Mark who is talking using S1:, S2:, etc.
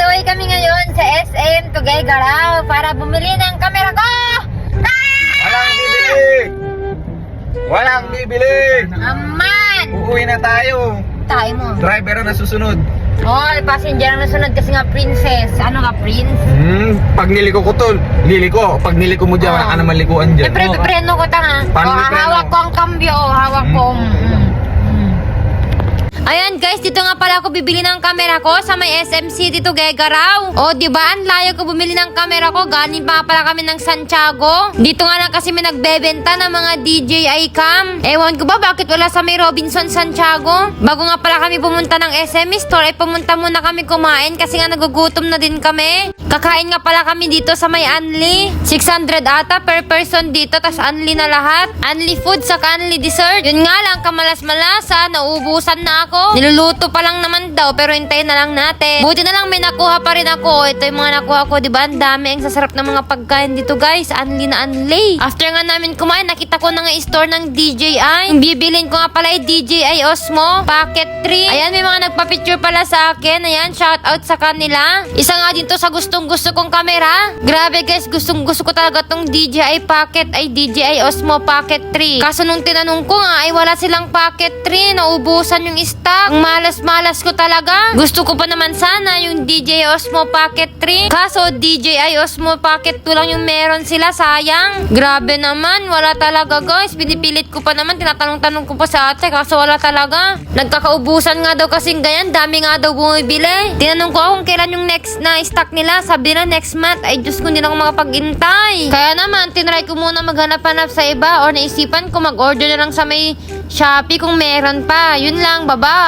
S1: the way kami ngayon sa SM Tuguegarao para bumili ng kamera ko! Ah!
S2: Walang bibili! Walang bibili!
S1: Aman!
S2: Uuwi na tayo.
S1: Tayo mo.
S2: Driver na susunod.
S1: Oh, passenger ang nasunod kasi nga princess. Ano nga, prince?
S2: Hmm, pag niliko ko tol, niliko. Pag niliko mo dyan, wala ka naman likuan dyan.
S1: Siyempre, pipreno ko ta nga.
S2: Paano
S1: Oh,
S2: pipreno?
S1: hawak ko ang kambyo. Oh, hawak ko.
S2: Mm.
S1: Ayan guys, dito nga pala ako bibili ng kamera ko sa may SM City to Gegaraw. O, di ba? Ang layo ko bumili ng kamera ko. Galing pa pala kami ng Santiago. Dito nga lang kasi may nagbebenta ng mga DJI cam. Ewan ko ba bakit wala sa may Robinson Santiago? Bago nga pala kami pumunta ng SM store, ay pumunta muna kami kumain kasi nga nagugutom na din kami. Kakain nga pala kami dito sa may Anli. 600 ata per person dito, tas Anli na lahat. Anli food sa Anli dessert. Yun nga lang, kamalas-malasa, nauubusan na ako. Niluluto pa lang naman daw, pero hintayin na lang natin. Buti na lang may nakuha pa rin ako. Ito yung mga nakuha ko, di ba? Ang dami, ang sasarap ng mga pagkain dito, guys. Anli na Anli. After nga namin kumain, nakita ko na nga store ng DJI. Yung bibilin ko nga pala ay DJI Osmo Pocket 3. Ayan, may mga nagpa-picture pala sa akin. Ayan, shout out sa kanila. Isa nga din to sa gustong gusto kong kamera. Grabe guys, gustong gusto ko talaga tong DJI Pocket ay DJI Osmo Pocket 3. Kaso nung tinanong ko nga ay wala silang Pocket 3. Naubusan yung stock. Ang malas-malas ko talaga. Gusto ko pa naman sana yung DJI Osmo Pocket 3. Kaso DJI Osmo Pocket 2 lang yung meron sila. Sayang. Grabe naman. Wala talaga guys. Binipilit ko pa naman. Tinatanong-tanong ko pa sa ate. Kaso wala talaga. Nagkakaubusan nga daw kasing ganyan. Dami nga daw bumibili. Tinanong ko kung kailan yung next na stock nila. Sabi na next month. Ay Diyos ko hindi na ako makapag-intay. Kaya naman, tinry ko muna maghanap-hanap sa iba. Or naisipan ko mag-order na lang sa may Shopee kung meron pa. Yun lang. Bye-bye.